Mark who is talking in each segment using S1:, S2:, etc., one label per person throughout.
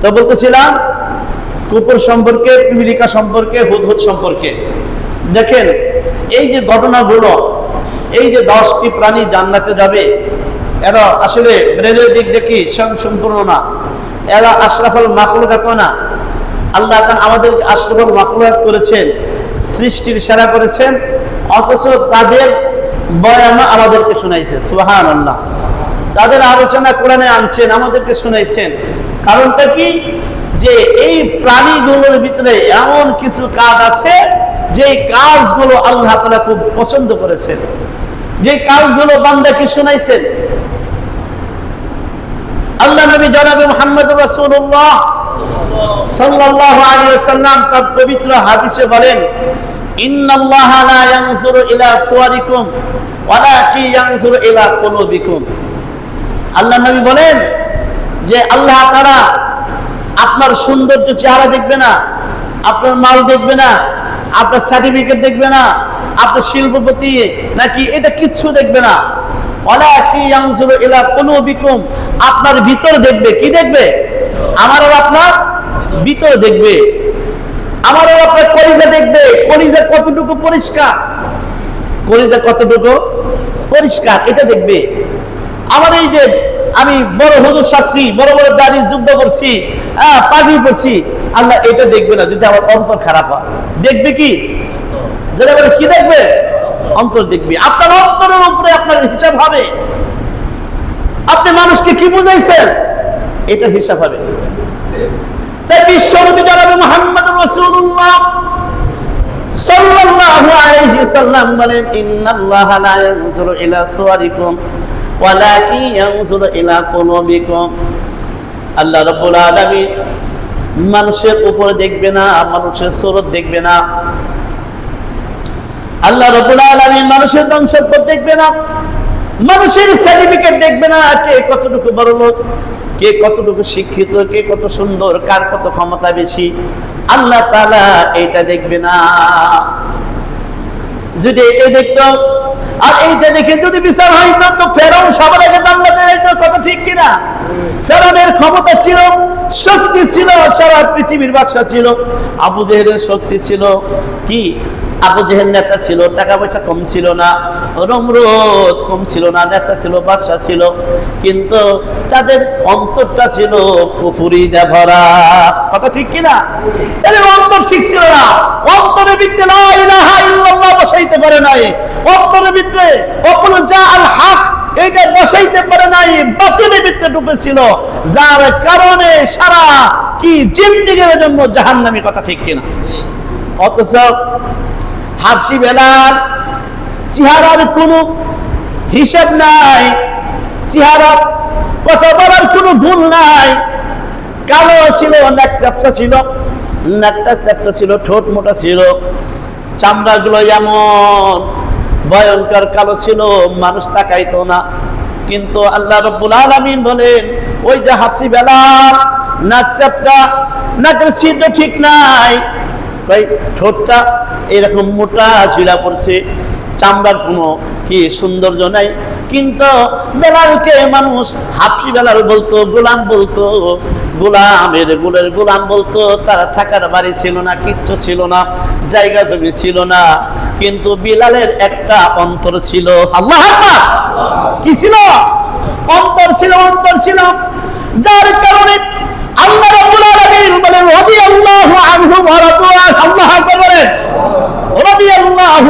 S1: তো বলতেছিলাম, কুকুর সম্পর্কে, পিপিলিকা সম্পর্কে, হুদহুদ সম্পর্কে। দেখেন, এই যে ঘটনাগুলো, এই যে দশটি প্রাণী জান্নাতে যাবে, এরা আসলে ব্রেনের দিক দেখি সম্পূর্ণ না? এরা আশরাফল মাখলুকাত না? আল্লাহ আমাদের আশরাফল মাখলুকাত করেছেন, সৃষ্টির সেরা করেছেন, অথচ তাদের বয়ান আমাদেরকে শোনাইছে সুহান আল্লাহ তাদের আলোচনা কোরআনে আনছেন, আমাদেরকে শুনাইছেন। কারণটা কি? যে এই প্রাণীগুলোর ভিতরে এমন কিছু কাজ আছে, যে কাজগুলো আল্লাহ তালা খুব পছন্দ করেছেন। যে কাজগুলো বান্দাকে শুনাইছেন? আল্লাহ নবী জনাবে মোহাম্মদ রাসূলুল্লাহ সাল্লাল্লাহু আলাইহি ওয়াসাল্লাম তার পবিত্র হাদিসে বলেন, ইন্নাল্লাহা লা ইয়ানজুরু ইলা সুওয়ারিকুম ওয়ালাকি ইয়ানজুরু ইলা কুলুবিকুম। আল্লাহ নবী বলেন যে আল্লাহ তারা আপনার সৌন্দর্য চেহারা দেখবে না, আপনার মাল দেখবে না, আপনার সার্টিফিকেট দেখবে না, আপনার শিল্পপতি নাকি এটা কিচ্ছু দেখবে না। আপনার ভিতর দেখবে, কি দেখবে? আমার আপনার ভিতর দেখবে। আমার আপনার কলিজা দেখবে, কলিজা কতটুকু পরিষ্কার? কলিজা কতটুকু পরিষ্কার, এটা দেখবে। আমার এই যে আমি বড় হুজুর শাস্ত্রী বড় বড় দাড়ি যুদ্ধ করছি পাগড়ি পড়ছি আল্লাহ এটা দেখবে না যদি আমার অন্তর খারাপ হয়। দেখবে কি? কি দেখবে? অন্তর দেখবে। আপনার অন্তরের উপরে আপনার হিসাব হবে। আপনি মানুষকে কি বুঝাইছেন? এটা হিসাব হবে। তাই বিশ্বনবী জনাবে মুহাম্মদ রাসূলুল্লাহ সাল্লাল্লাহু আলাইহি সাল্লাম বলেন, ইন্নাল্লাহা লা ইয়ানজুরু ইলা সুওয়ারিকুম আল্লাহ মানুষের উপরে দেখবে না, মানুষের সুরত দেখবে না। আল্লাহ রাব্বুল আলামিন মানুষের ধ্বংসপদ দেখবে না, মানুষের সার্টিফিকেট দেখবে না, কে কতটুকু বড় লোক, কে কতটুকু শিক্ষিত, কে কত সুন্দর, কার কত ক্ষমতা বেশি। আল্লাহ তাআলা এটা দেখবে না। যদি এটাই দেখতো আর এইটা দেখে যদি বিচার হয় তো ফেরম সবার আগে জান্নাতে যাইতো, কথা ঠিক কিনা? ফেরমের ক্ষমতা ছিল, শক্তি ছিল, সারা পৃথিবীর বাদশা ছিল। আবু জেহেলের শক্তি ছিল কি? আবু জেহেল নেতা ছিল টাকা পয়সা কম ছিল না, রমরোদ কম ছিল না, নেতা ছিল বাদশা ছিল, কিন্তু তাদের অন্তরটা ছিল কুফুরিদা ভরা কথা ঠিক কিনা? তাদের অন্তর ঠিক ছিল না। অন্তরে ইল্লাল্লাহ বসাইতে পারে নাই। অন্তরের ভিতরে অকুল যা আল হক এইটা বসাইতে পারে নাই, বাতিলের ভিতরে ঢুকেছিল যার কারণে সারা কি জিন্দিগির জন্য জাহান্নামী, কথা ঠিক কিনা? অথচ হাফসি বেলার চেহারার কোনো হিসেব নাই চেহারা কথা বলার কোনো ভুল নাই, কালো ছিল, নাক চ্যাপটা ছিল, নাকটা চ্যাপটা ছিল, ঠোঁট মোটা ছিল, চামড়াগুলো এমন, ভয়ঙ্কর কালো ছিল, মানুষ তাকাইতো না। কিন্তু আল্লাহ রব্বুল আলামিন বলেন, ওই যে হাফসি বেলার নাক চ্যাপটা, নাকের ছিদ্র ঠিক নাই তাই ঠোঁটটা এরকম মোটা ঝিলা পড়ছে, চামড়ার কোনো কি সৌন্দর্য নাই। কিন্তু বেলালকে মানুষ হাফসি বেলাল বলতো, গোলাম বলতো, গোলামের গোলের গোলাম বলতো, তারা থাকার বাড়ি ছিল না, কিচ্ছু ছিল না, জায়গা জমি ছিল না। কিন্তু বিলালের একটা অন্তর ছিল, আল্লাহ কি ছিল? অন্তর ছিল অন্তর ছিল। যার কারণে আল্লাহ রাব্বুল আলামিন বলেন রাদিয়াল্লাহু আনহু ওয়া রাদওয়ান আল্লাহ আকবার বলেন রাদিয়াল্লাহু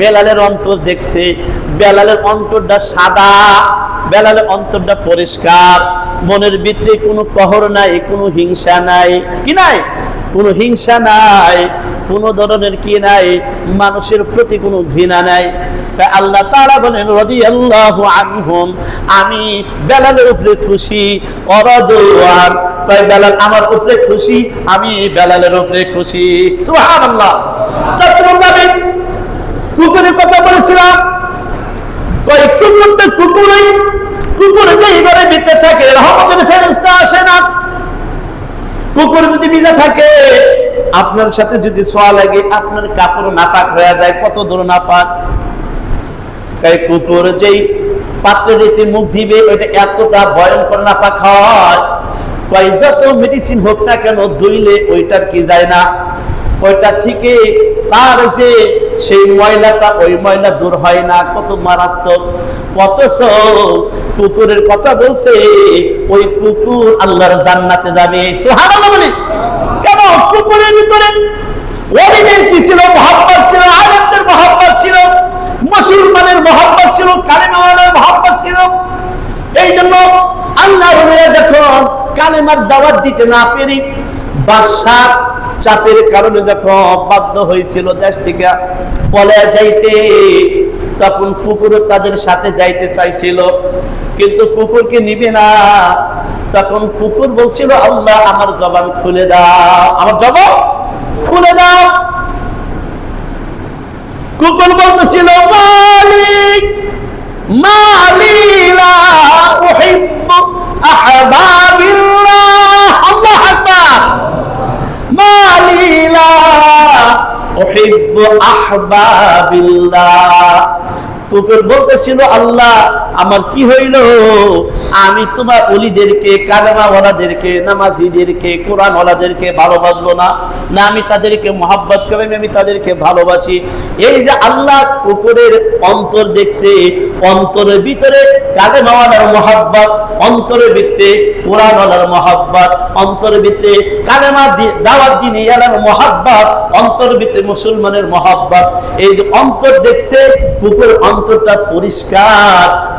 S1: বেলালের অন্তর দেখছে, বেলালের অন্তরটা সাদা, বেলালের অন্তরটা পরিষ্কার, মনের ভিতরে কোনো কহর নাই, কোনো হিংসা নাই। কি নাই? কোনো হিংসা নাই, কোনো ধরনের কি নাই, মানুষের প্রতি কোনো ঘৃণা নাই। আল্লাহ তারা বলেন রদি আল্লাহ আনহুম, আমি বেলালের উপরে খুশি অরদওয়ান তাই বেলাল আমার উপরে খুশি, আমি বেলালের উপরে খুশি। সুবহানাল্লাহ। চতুর্ভাবে কুকুরের কথা বলেছিলাম। কুকুরই। কুকুর যেই ঘরে থাকে, রহমতের ফেরেশতা আসে না। কুকুর যদি থাকে, আপনার সাথে যদি ছোঁয়া লাগে, আপনার কাপড় নাপাক হয়ে যায়, কত দূর নাপাক? তাই কুকুর যেই পাত্রে রেতে মুখ দিবে ওইটা এতটা ভয়ঙ্কর নাপাক হয়। যত মেডিসিন হোক না কেন, ধুইলে ওইটার কি যায় না? ওইটা থেকে তার যে সেই ময়লাটা, ওই ময়লা দূর হয় না, কত মারাত্মক। অথচ কুকুরের কথা বলছে, ওই কুকুর আল্লাহর জান্নাতে যাবে। সুবহানাল্লাহ কেন? কুকুরের ভিতরে কি ছিল? ছিল ছিল ছিল ছিল। এই জন্য আল্লাহ দাওয়াত দিতে না পেরে বাদশাহ চাপের কারণে যখন বাধ্য হয়েছিল দেশ থেকে পলে যাইতে, তখন কুকুর তাদের সাথে যাইতে চাইছিল, কিন্তু কুকুরকে নিবে না। তখন কুকুর বলছিল, আল্লাহ, আমার জবান খুলে দাও, আমার জবান খুলে দাও। কুকুর বলতেছিল, মালিক, মালিলা উহিব্বু আহবাবিল্লাহ আল্লাহু আকবার মালিলা উহিব্বু আহবাবিল্লাহ কুকুর বলতেছিল আল্লাহ আমার কি হইল? আমি তোমার অলিদেরকে, কালেমাওয়ালাদেরকে, নামাজিদেরকে, কোরআনওয়ালাদেরকে ভালোবাসবো না। না, আমি তাদেরকে মহাব্বত করে আমি তাদেরকে ভালোবাসি। এই যে আল্লাহ কুকুরের অন্তর দেখছে, অন্তরের ভিতরে কালেমাওয়ালার মহাব্বত, অন্তরের ভিতরে কোরআনওয়ালার মহাব্বত, অন্তরের ভিতরে কালেমা দাওয়াত দিনে এলার মহাব্বত অন্তর ভিতরে মুসলমানের মহাব্বত। এই যে অন্তর দেখছে, কুকুর অন্তরটা পরিষ্কার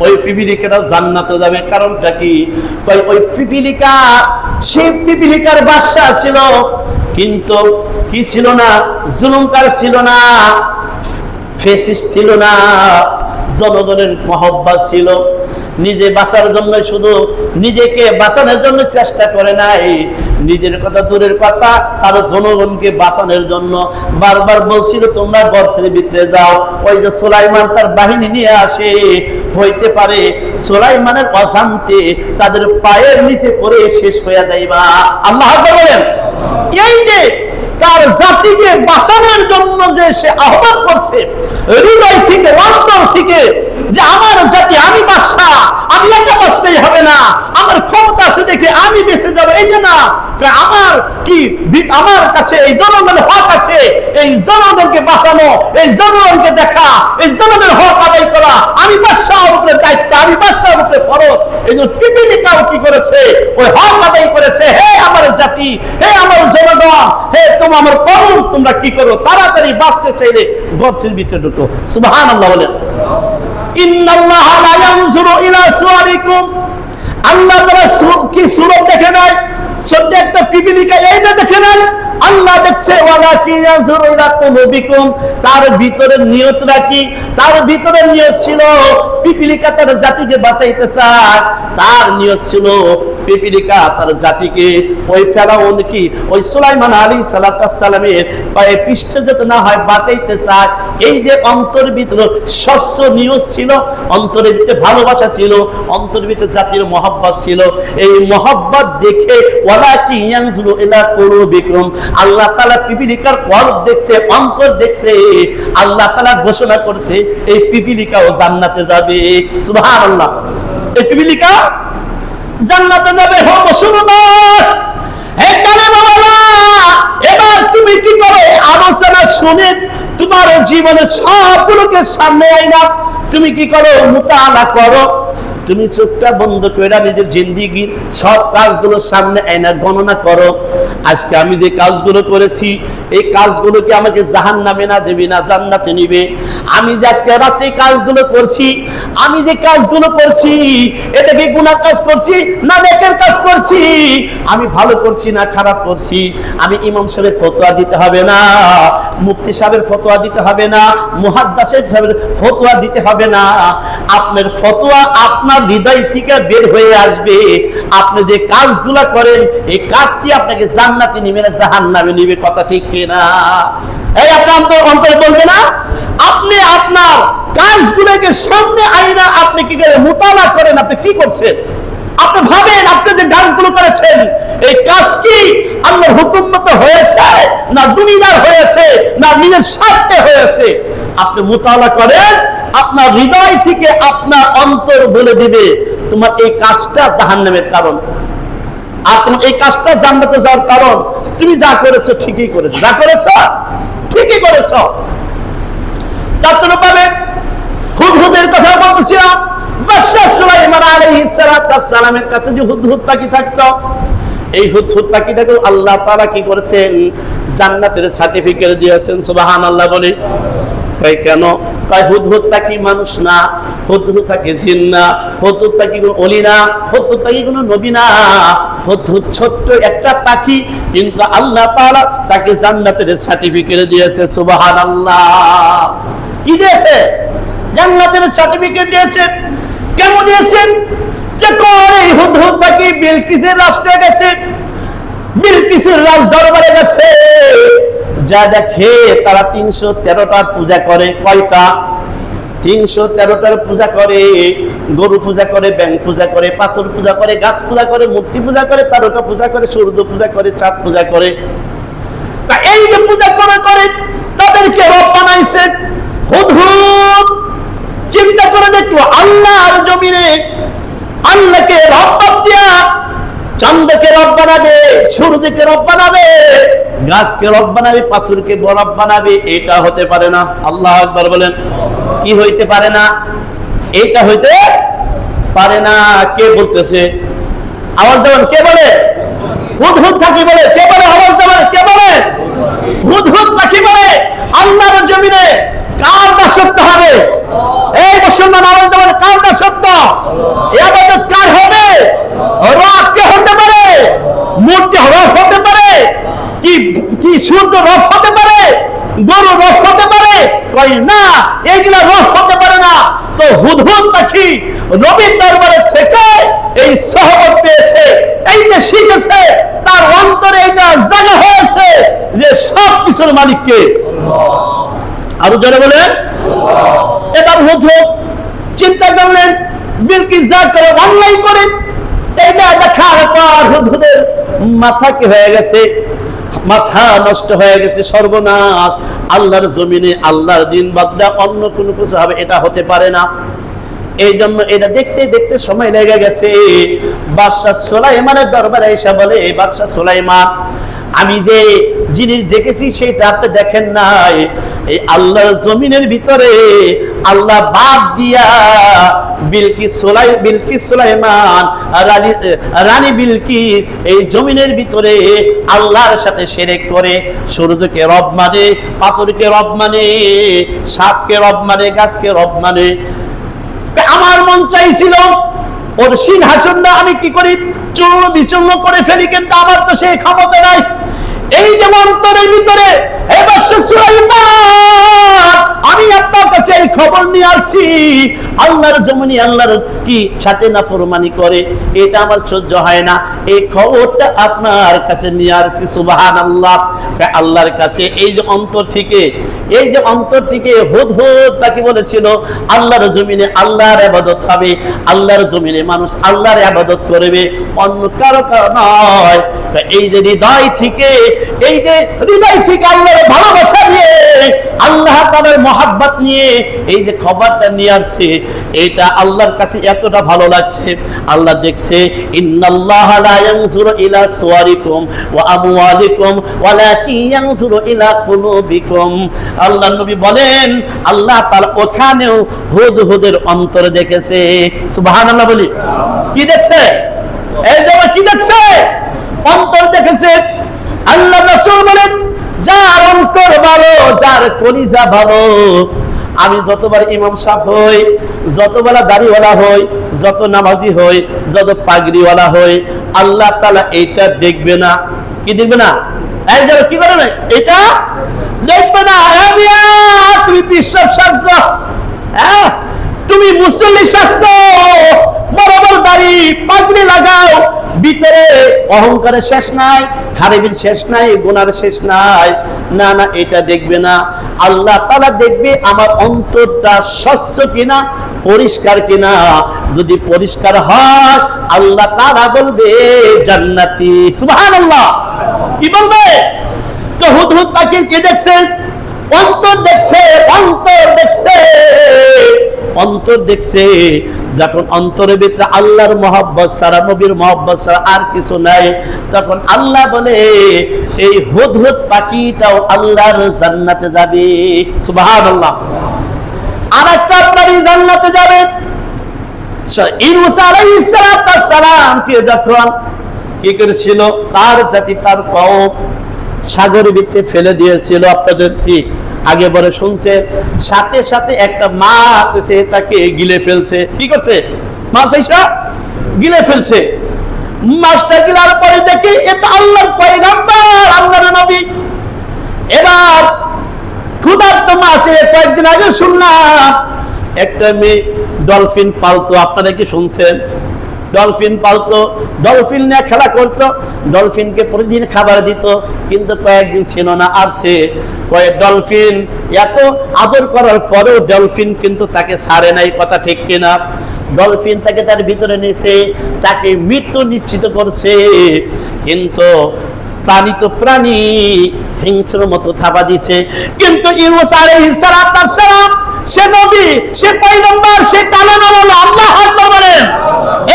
S1: ওই পিপিলিকাটা জান্নাতে যাবে। কারণটা কি? ওই পিপিলিকা, সেই পিপিলিকার বাদশা ছিল। কিন্তু কি ছিল না? জুলুমকার ছিল না। ফেসিস ছিল না। জনগণের মহব্বত ছিল। নিজে বাঁচার জন্য শুধু নিজেকে বাঁচানোর জন্য চেষ্টা করে নাই। নিজের কথা দূরের কথা, তার জনগণকে বাঁচানোর জন্য। বারবার বলছিল, তোমরা গর্তের ভিতরে যাও। ওই যে সোলাইমান তার বাহিনী নিয়ে আসে। হইতে পারে। সোলাইমানের অশান্তি তাদের পায়ের নিচে পড়ে শেষ হয়ে যাইবা। আল্লাহ বলেন, এই যে তার জাতিকে বাঁচানোর জন্য যে সে আহ্বান করছে, হৃদয় থেকে অন্তর থেকে যে আমার জাতি, আমি বাদশা আমি একটা বাঁচতেই হবে না। আমার ক্ষমতা আছে দেখে আমি বেঁচে যাব যে না আমার কি আমার কাছে, এই জনগণের হক আছে। এই জনগণকে বাঁচানো, এই জনগণকে দেখা, এই জনগণের হক আদায় করা। আমি বাদশাহর দায়িত্ব, আমি বাদশাহর উপরে ফরজ। এই জন্য পিপিলিকাও কি করেছে? ওই হক আদায় করেছে। হে আমার জাতি, হে আমার জনগণ, হে তুমি আমার করুন তোমরা কি করো? তাড়াতাড়ি বাঁচতে চাইলে গর্তের ভিতরে ঢুকো। সুবহানাল্লাহ বলেন। তার ভিতরে নিয়তটা কি তার ভিতরে নিয়ত ছিল পিপিলিকা তার জাতিকে বাঁচাইতে চায়। তার নিয়ত ছিল পিপিলিকা তার জাতিকে, ওই ফেরাউন কি? ওই সুলাইমান আলী সালামের পায়ে পৃষ্ঠে যত না হয় বাঁচাইতে চায়। এই যে অন্তর ভিতরে শস্য নিয়োগ ছিল, অন্তরের ভিতরে ভালোবাসা ছিল, অন্তরের ভিতরে জাতির মহব্বত ছিল, এই মহব্বত দেখে ওলা কি ইয়ানজুরু ইলা কুলুবিকুম। আল্লাহ তাআলা পিপিলিকার কলব দেখছে, অন্তর দেখছে, আল্লাহ তালা ঘোষণা করছে, এই পিপিলিকা ও জান্নাতে যাবে। সুবহানাল্লাহ। এই পিপিলিকা জান্নাতে যাবে। হো মুসলমান এবার তুমি কি করে আলোচনা শুনে তোমার জীবনের সবগুলোকে সামনে আইনা। তুমি কি করো? মোতালা করো। তুমি চোখটা বন্ধ করে নিজের জিন্দিগির সব কাজগুলোর সামনে আয়না গণনা করো। আজকে আমি যে কাজগুলো করেছি, এই কাজগুলো কি আমাকে জাহান নামে না দেবে না জান্নাতে নিবে? আমি যে আজকে রাতে কাজগুলো করছি, আমি যে কাজগুলো করছি, এটা কি গুনার কাজ করছি না নেকের কাজ করছি? আমি ভালো করছি না খারাপ করছি? আমি ইমাম সাহেবের ফতোয়া দিতে হবে না, মুফতি সাহেবের ফতোয়া দিতে হবে না, মুহাদ্দাসের ফতোয়া দিতে হবে না। আপনার ফতোয়া আপনার হৃদয় থেকে বের হয়ে আসবে। আপনি যে কাজগুলা করেন, এই কাজ কি আপনাকে জান্নাতে নিবে না জাহান্নামে নিবে কথা ঠিক কিনা? এই আপনার অন্তর বলবে না, আপনি আপনার কাজগুলোকে সামনে আইনা, আপনি কি করে মোতালা করেন? আপনি কি করছেন? আপনি ভাবেন আপনি যে কাজগুলো করেছেন, এই কাজ কি আল্লাহর হুকুম মতো হয়েছে, না দুনিয়ার হয়েছে, না নিজের স্বার্থে হয়েছে? আপনি মোতালা করেন আপনার হৃদয় থেকে আপনার অন্তর বলে দিবে, তোমার এই কাজটা জাহান্নামের কারণ। আর তোমার এই কাজটা জান্নাতে যাওয়ার কারণ, তুমি যা করেছ ঠিকই করেছ। যা করেছ, ঠিকই করেছ। চার পাবে হুদহুদের কথা বলতেছিলাম বাদশাহ সুলাইমান আলাইহিস কাছে যে থাকতো, এই আল্লাহ কি করেছেন? জান্নাতের সার্টিফিকেট দিয়েছেন, সুবহানাল্লাহ বলে। কই কেন? তাই হুদহুদ পাখি মানুষ না, হুদহুদ পাখি জিন না, হুদহুদ পাখি কোনো অলি না, হুদহুদ পাখি কোনো নবী না। হুদহুদ ছোট্ট একটা পাখি, কিন্তু আল্লাহ তাআলা তাকে জান্নাতের সার্টিফিকেট দিয়েছে, সুবহানাল্লাহ। কি দিয়েছে? জান্নাতের সার্টিফিকেট দিয়েছে। কেমন দিয়েছেন যে করে হুদহুদ পাখি বিলকিসের রাষ্ট্রে গেছে, বিলকিসের রাজ দরবারে গেছে। যা দেখে তারা তিনশো তেরোটার পূজা করে। কয়টা? তিনশো তেরোটার পূজা করে, গরু পূজা করে ব্যাং পূজা করে, পাথর পূজা করে, গাছ পূজা করে, মূর্তি পূজা করে, তারকা পূজা করে, সূর্য পূজা করে, চাঁদ পূজা করে। এই যে পূজা করে করে, তাদেরকে রব বানাইছে। চিন্তা করে দেখল আল্লাহর জমিনে আল্লাহকে রব বাদ দিয়া চান্দকে রব বানাবে, সূর্যকে রব বানাবে। গাছকে রব বানাবে, পাথরকে বরফ বানাবে, এটা হতে পারে না। আল্লাহ আকবার বলেন, কি হইতে পারে না? এটা হইতে পারে না। কে বলতেছে? আওয়াজ দেবেন কে বলে? হুদহুদ থাকি বলে? কে বলে? কে বলে? বলে? আল্লাহর হবে? হবে? কে হতে পারে? মূর্তি রব হতে পারে? কি কি সূর্য রব হতে পারে? গরু রব হতে পারে? কই না, এইগুলা রব হতে পারে না। তো হুদহুদ পাখি নবীর দরবারে থেকে এই সহবত পেয়েছে, এই যে শিখেছে, তার অন্তরে এটা জায়গা হয়েছে যে সব কিছুর মালিককে। আরও জোরে বলেন। এবার হুদহুদ চিন্তা করলেন, বিলকিস যা করে অনলাইন করে, এইটা দেখার পর হুদহুদের মাথা কি হয়ে গেছে? মাথা নষ্ট হয়ে গেছে সর্বনাশ। আল্লাহর জমিনে আল্লাহর দিন বাদলা অন্য কোনো কিছু হবে, এটা হতে পারে না। এই জন্য এটা দেখতে দেখতে সময় লেগে গেছে। বাদশাহ সোলাইমানের দরবারে এসে বলে বাদশাহ সোলাইমান, আমি যে জিনিস দেখেছি সেটা আপনি দেখেন নাই। এই আল্লাহর জমিনের ভিতরে আল্লাহ বাদ দিয়া বিলকিস সোলাই, বিলকিস সোলাইমান, রানী রানী বিলকিস এই জমিনের ভিতরে আল্লাহর সাথে সেরেক করে, সূর্যকে রব মানে পাথরকে রব মানে সাপকে রব মানে গাছকে রব মানে। আমার মন চাইছিল, ওর সিংহাসনটা আমি কি করি? চূর্ণ বিচূর্ণ করে ফেলি, কিন্তু আমার তো সেই ক্ষমতা নাই। এই যে অন্তরের ভিতরে আমি আপনার কাছে এই খবর নিয়ে আসছি। আল্লাহর জমনি আল্লাহর কি সাথে না ফরমানি করে, এটা আমার সহ্য হয় না। এই খবরটা আপনার কাছে নিয়ে আসছি সুবাহান আল্লাহ আল্লাহর কাছে এই যে অন্তর থেকে এই যে অন্তরটিকে হুদ হুদ বাকি বলেছিল, আল্লাহর জমিনে আল্লাহর আবাদত হবে, আল্লাহর জমিনে মানুষ আল্লাহর আবাদত করবে, অন্য কারও নয়। এই যে হৃদয় থেকে, এই যে হৃদয় থেকে আল্লাহর ভালোবাসা নিয়ে আল্লাহ তাআলার মহাব্বত নিয়ে এই যে খবরটা নিয়ে আসছে, এটা আল্লাহর কাছে এতটা ভালো লাগছে। আল্লাহ দেখছে, ইন্নাল্লাহ লা ইয়ানজুরু ইলা ইয়ানজুরু ইলা কুলুবিকুম। আল্লাহ নবী বলেন, আল্লাহ তাআলা ওখানেও হুদ হুদের অন্তর দেখেছে। সুবহানাল্লাহ বলি। কি দেখছে? এই যে কি দেখছে? অন্তর দেখেছে। আল্লাহ বলেন যার অন্তর ভালো, যার কলিজা ভালো। আমি যতবার ইমাম সাহেব হই যতবার দাড়িওয়ালা হই, যত নামাজি হই, যত পাগড়িওয়ালা হই, আল্লাহ তালা এইটা দেখবে না। কি দেখবে না? যে কি করে এটা দেখবে না। তুমি বিশ্বাস হ্যাঁ? তুমি মুসল্লি সাজছ। বড় দাড়ি পাগড়ি লাগাও ভিতরে অহংকারের শেষ নাই, খারাপের শেষ নাই, গুনার শেষ নাই। না না, এটা দেখবে না। আল্লাহ তাআলা দেখবে আমার অন্তরটা স্বচ্ছ কিনা, পরিষ্কার কিনা। যদি পরিষ্কার হয়, আল্লাহ তাআলা বলবে, জান্নাতি। সুবহানাল্লাহ। কি বলবে? তো হুদ হুদ পাখির কে দেখছে? অন্তর দেখছে অন্তর দেখছে অন্তর দেখছে। যখন অন্তরের ভিতরে আল্লাহর মহব্বত সারা নবীর মহব্বত সারা আর কিছু নাই, তখন আল্লাহ বলে, এই হুদ হুদ পাখিটাও আল্লাহর জান্নাতে যাবে। সুবহানাল্লাহ। আর একটা জান্নাতে যাবে। কি করেছিল? তার জাতি, তার কওম সাগরের ফেলে দিয়েছিল। আপনাদের কি আগে পরে শুনছে, সাথে সাথে একটা এসে তাকে গিলে ফেলছে। কি করছে? মাছ গিলে ফেলছে। মাছটা গিলার পরে দেখি এটা আল্লাহর পয়গাম্বর, আল্লাহর নবী। এবার ক্ষুধার্ত মাছে কয়েকদিন আগে শুনলাম, একটা মেয়ে ডলফিন পালতো, আপনারা কি শুনছেন? ডলফিন পালতো, ডলফিন নিয়ে খেলা করতো, ডলফিনকে প্রতিদিন খাবার দিত, কিন্তু কয়েকদিন ছিল না, আর সে কয়েক ডলফিন এত আদর করার পরেও ডলফিন কিন্তু তাকে ছাড়ে নাই, কথা ঠিক কিনা? ডলফিন তাকে তার ভিতরে নিয়েছে তাকে মৃত্যু নিশ্চিত করছে, কিন্তু প্রাণী তো প্রাণী, হিংস্র মতো থাবা দিছে। কিন্তু ইউনুস আলাইহিস সালাম সে নবী, সে পয়গম্বর, সে কালেমা বলে আল্লাহ আকবার বলেন।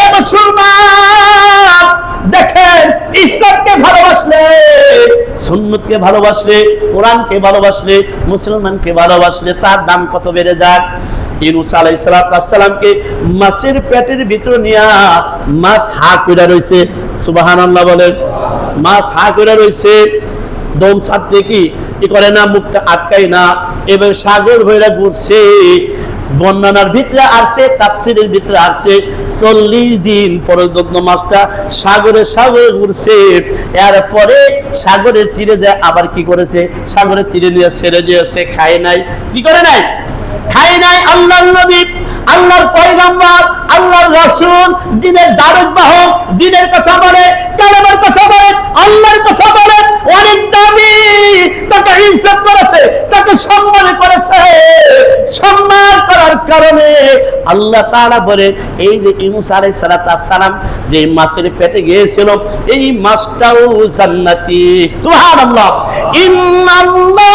S1: এ মুসলমান, দেখেন, ইসলামকে ভালোবাসলে, সুন্নতকে ভালোবাসলে, কোরআনকে ভালোবাসলে, মুসলমানকে ভালোবাসলে তার দাম কত বেড়ে যাক? ইউনুস মাছ হা করে রয়েছে দম ছাড়তে কি কি করে না, মুখটা আটকাই না এবার সাগর ভৈরা ঘুরছে। বর্ণনার ভিতরে আসছে, তাফসিরের ভিতরে আসছে, চল্লিশ দিন পর্যন্ত মাছটা সাগরে সাগরে ঘুরছে। এরপরে সাগরের তীরে যায়, আবার কি করেছে? সাগরের তীরে নিয়ে ছেড়ে দিয়েছে, খায় নাই। কি করে নাই? খায় নাই আল্লাহর নবী, আল্লাহর পয়গাম্বর, আল্লাহর রাসূল, দিনের দারুদ বাহক, দিনের কথা বলে কালেমার কথা বলে আল্লাহর কথা বলে অনেক তাকে ইজ্জত করেছে, তাকে সম্মান করেছে। সম্মান করার কারণে আল্লাহ তাআলা বলে এই যে ইউনুস আলাইহিস সালাম যে মাছের পেটে গিয়েছিল, এই মাছটাও জান্নাতি। লা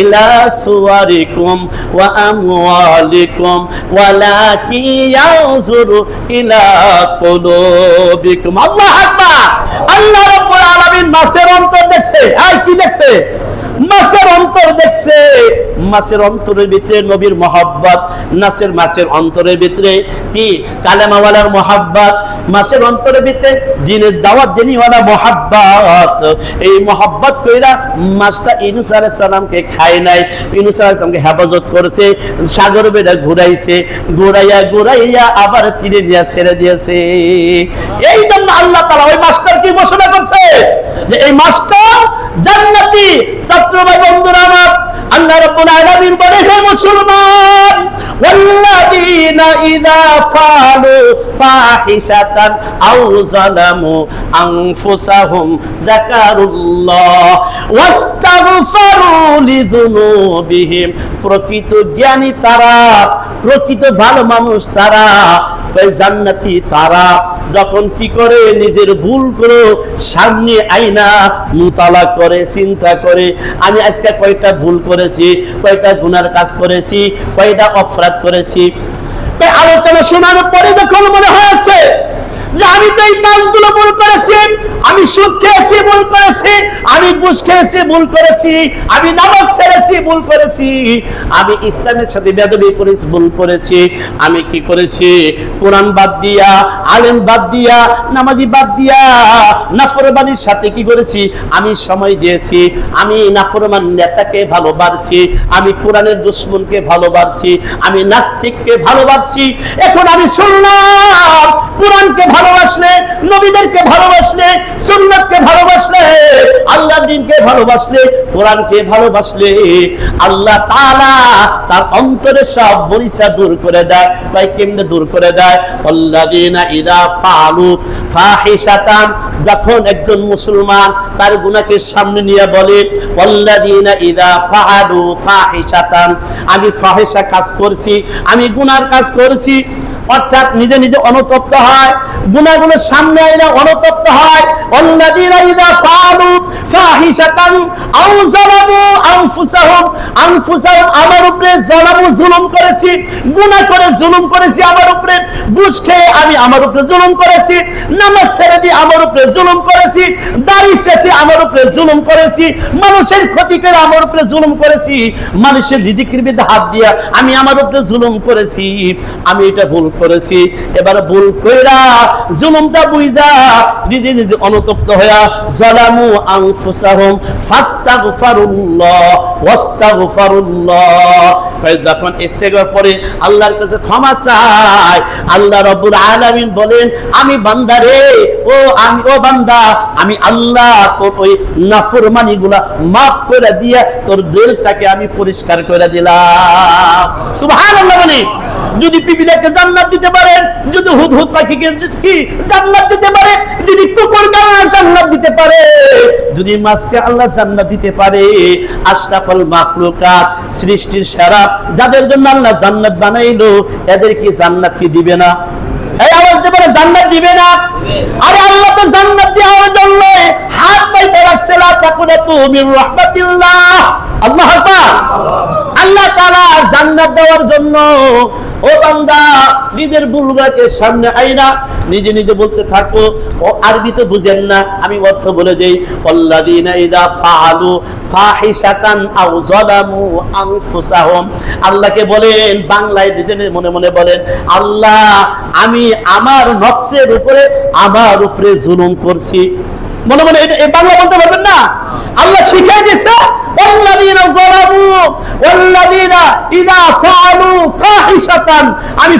S1: ইলা সুওয়ারিকুম ওয়া আমওয়ালিকুম, ওয়ালাকিন ইয়ানজুরু ইলা কুলুবিকুম আল্লাহ আল্লাহ রাব্বুল আলামিন মাছের অন্তর দেখছে। আর কি দেখছে? মাছের অন্তর দেখছে। মাছের অন্তরের ভিতরে নবীর মহাব্বত নাসের মাছের অন্তরের ভিতরে কি? কালেমাওয়ালার মহাব্বত মাছের অন্তরের ভিতরে দিনের দাওয়াত, দিনীওয়ালা মহাব্বত। এই মহাব্বত কইরা মাছটা ইনুস আলাইহিস সালামকে খায় নাই। ইনুস আলাইহিস সালামকে হেফাজত করেছে, সাগর বেড়া ঘুরাইছে, ঘুরাইয়া ঘুরাইয়া আবার তীরে নিয়ে ছেড়ে দিয়েছে। এই জন্য আল্লাহ তাআলা ওই মাছটার কি ঘোষণা করছে? যে এই মাছটা জান্নাতি ছাত্র ভাই বন্ধুরা আমার আল্লাহ রাব্বুল আলামিন বলে হে মুসলমান والذين إذا فعلوا فاحشة أو ظلموا أنفسهم ذكروا الله واستغفروا لذنوبهم প্রকৃত জ্ঞানী তারা প্রকৃত ভালো মানুষ তারা ওই জান্নাতি তারা যখন কি করে নিজের ভুল করে সামনে আইনা মুতালা করে, চিন্তা করে, আমি আজকে কয়টা ভুল করেছি, কয়টা গুনার কাজ করেছি, কয়টা অপরাধ করেছি। আলোচনা শোনার পরে যখন মনে হয়েছে আমি তো এই ভুল করেছি, আমি সুদ খেয়েছি, ভুল করেছি, আমি খেয়েছি, ভুল করেছি, আমি নামাজ ছেড়েছি, ভুল করেছি, আমি ইসলামের সাথে বেদবি করেছি, ভুল করেছি, আমি কি করেছি? কোরআন বাদ দিয়া, আলেম বাদ দিয়া, নামাজি বাদ দিয়া সাথে কি করেছি? আমি সময় দিয়েছি, আমি নাফরমান নেতাকে ভালোবাসছি, আমি কোরআনের দুশ্মনকে ভালোবাসছি, আমি নাস্তিককে ভালোবাসছি, এখন আমি শুনলাম কোরআনকে ভালোবাসলে, নবীদেরকে ভালোবাসলে, সুন্নাতকে ভালোবাসলে আল্লাহ দিনকে ভালোবাসলে, কোরআনকে ভালোবাসলে, আল্লাহ তাআলা তার অন্তরে সব বরিশা দূর করে দেয়। তাই কেমনে দূর করে দেয়? আল্লাযীনা ইদা ফালু ফাহিশাতান, যখন একজন মুসলমান তার গুনাহকে সামনে নিয়ে বলে, আল্লাযীনা ইদা ফাআলু ফাহিশাতান, আমি ফাহিশা কাজ করছি, আমি গুনার কাজ করছি অর্থাৎ নিজে নিজে অনুতপ্ত হয় গুনাহগুলো সামনে আইনা অনুতপ্ত হয়। আল্লাযীনা ইযা আও আনফুসাহুম আনফুসাহুম আমার উপরে জুলুম করেছি, গুনাহ করে জুলুম আমার উপরে আমি আমার উপরে জুলুম করেছি, নামাজ ছেড়ে আমার উপরে জুলুম করেছি, দাড়ি আমার উপরে জুলুম করেছি, মানুষের ক্ষতি করে আমার উপরে জুলুম করেছি, মানুষের রিজিকের বিরুদ্ধে হাত দিয়া আমি আমার উপরে জুলুম করেছি। আমি এটা ভুল করেছি। এবার ভুল কইরা জুলুমটা বুঝা নিজে নিজে অনুতপ্ত হইয়া জালামু আনফুসাহুম, ফাস্তাগফিরুল্লাহ, ওয়াস্তাগফিরুল্লাহ। যখন ইস্তেগফার পরে আল্লাহর কাছে ক্ষমা চায় আল্লাহ রাব্বুল আলামিন বলেন, আমি বান্দা রে, ও আমি, ও বান্দা, আমি আল্লাহ তোর ওই নাফরমানিগুলা মাফ করে দিয়ে তোর দিলটাকে আমি পরিষ্কার করে দিলাম। সুবহানাল্লাহ বলি যদি পিপিলাকে জান্নাত দিতে পারেন, যদি হুদহুদ পাখিকে কি জান্নাত দিতে পারে, যদি কুকুর জান্নাত দিতে পারে, যদি মাছকে আল্লাহ জান্নাত দিতে পারে, আশরাফুল মাখলুকাত, সৃষ্টির সেরা, যাদের জন্য আল্লাহ জান্নাত বানাইলো, এদের কি জান্নাত কি দিবে না? এই আওয়াজ জান্নাত দিবে না? আরে আল্লাহ তো জান্নাত দেওয়ার জন্য হাত পাইতে রাখছে, লা রাহমাতিল্লাহ। আল্লাহ আল্লাহ তাআলা জান্নাত দেওয়ার জন্য ও বান্দা, নিজের ভুলগুলোকে সামনে আইনা নিজে নিজে বলতে থাকো, ও আরবি তো বুঝেন না, আমি অর্থ বলে দেই। আল্লাযীনা ইযা ফাআলু ফাহিশাতান আও যালামু আনফুসাহুম। আল্লাহকে বলেন, বাংলায় নিজে মনে মনে বলেন, আল্লাহ, আমি আমার নফসের উপরে, আমার উপরে জুলুম করছি। মনে মনে এটা বাংলা বলতে পারবেন না? আল্লাহ শিখিয়ে দিয়েছে আমি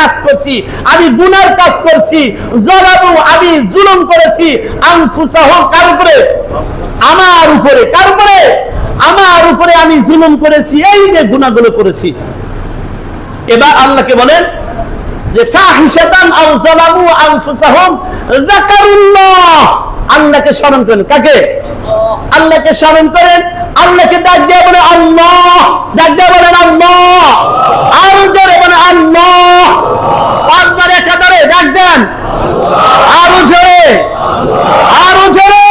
S1: কাজ করছি, আমি গুনার কাজ করছি আমি জুলুম করেছি কার উপরে? আমার উপরে। কার উপরে? আমার উপরে আমি জুলুম করেছি, এই যে গুণাগুলো করেছি। এবার আল্লাহকে বলেন যে ফাহিসাতান আও জালামু আনফুসাহুম, যাকারুল্লাহ। আল্লাহকে স্মরণ করেন। কাকে? আল্লাহকে স্মরণ করেন। আল্লাহকে ডাক দিয়ে বলে আল্লাহ! ডাক দিয়ে বলেন, আল্লাহ! আর জোরে বলে আল্লাহ! পাঁচবার একাধারে ডাক দেন। আরও জোরে আরও জোরে।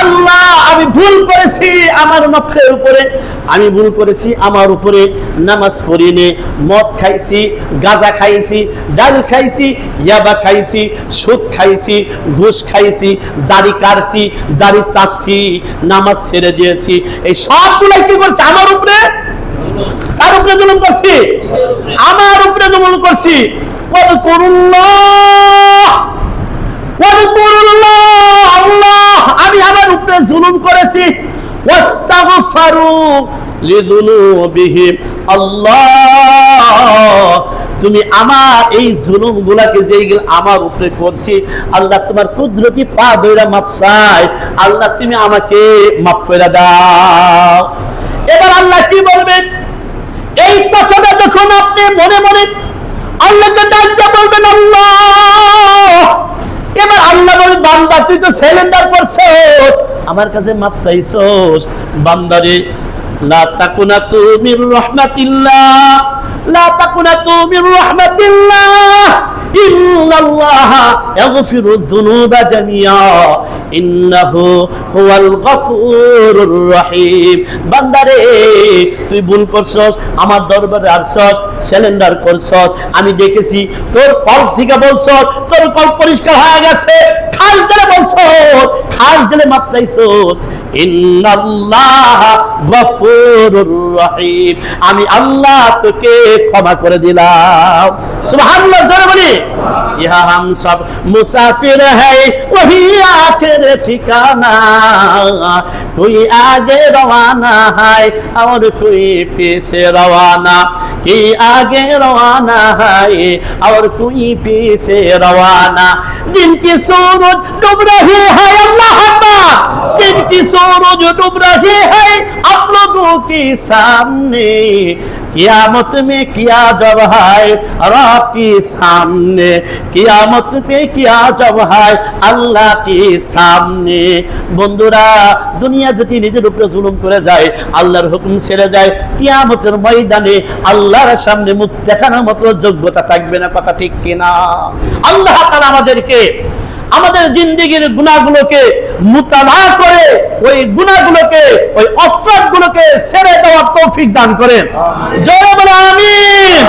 S1: আল্লাহ আমি ভুল করেছি আমার নফসের উপরে। আমি ভুল করেছি আমার উপরে। নামাজ পড়িনি, মদ খাইছি, গাঁজা খাইছি, ডাল খাইছি, ইয়াবা খাইছি, সুদ খাইছি, ঘুষ খাইছি, দাড়ি কাটছি, দাড়ি চাচ্ছি, নামাজ ছেড়ে দিয়েছি। এই সবগুলো কি করছে? আমার উপরে? কার উপরে জুলুম করছি? আমার উপরে জুলুম করছি। করুন আমি আমার উপরে জুলুম করেছি আল্লাহ তুমি আমার এই জুলুম গুলাকে যেগুলো আমার উপরে করছি আল্লাহ তোমার কুদরতি পা দইরা মাপ চাই আল্লাহ তুমি আমাকে মাপ করে দাও এবার আল্লাহ কি বলবেন এই কথাটা যখন আপনি মনে মনে আল্লাহকে ডাকতে বলবেন, আল্লাহ! এবার আল্লাহ বলে, বান্দা, তুই তো সিলিন্ডার করছ আমার কাছে মাপ চাইছস বান্দারে লা তাকুনা তুমি রহমাতিল্লাহ, লা তাকুনা তুমি রহমাতিল্লাহ। বান্দারে, তুই ভুল করছস, আমার দরবারে আসছস, সিলিন্ডার করছস, আমি দেখেছি তোর কল থেকে বলছস, তোর কল পরিষ্কার হয়ে গেছে, খাস দিলে বলছস, খাস দিলে মাপ চাইছস আমি আল্লাহ তোকে ক্ষমা করে দিলাম। সুবহানাল্লাহ ইহা হাম সব মুসাফির হ্যায় আখের ঠিকানা। তুই আগে রওয়ানা হয় আর তুই পিছে রওয়ানা। कि आगे रवाना है और कोई पीछे रवाना दिन की सूरज डूब रही है अल्लाह अकबर दिन की सूरज डूब रही है आप लोगों के सामने कियामत में किया जब है रब के सामने कियामत में किया जब है আল্লাহ কি সামনে বন্ধুরা দুনিয়া যদি নিজের উপরে জুলুম করে যায় আল্লাহর হুকুম ছেড়ে যায় কিয়ামতের ময়দানে আল্লাহর সামনে মুখ দেখানোর মতো যোগ্যতা থাকবে না, কথা ঠিক কিনা? আল্লাহ তারা আমাদেরকে, আমাদের জিন্দিগির গুণাগুলোকে মুতালা করে, ওই গুণাগুলোকে ওই অফরাত গুলোকে ছেড়ে দেওয়ার তৌফিক দান করেন। জয় বলে আমিন।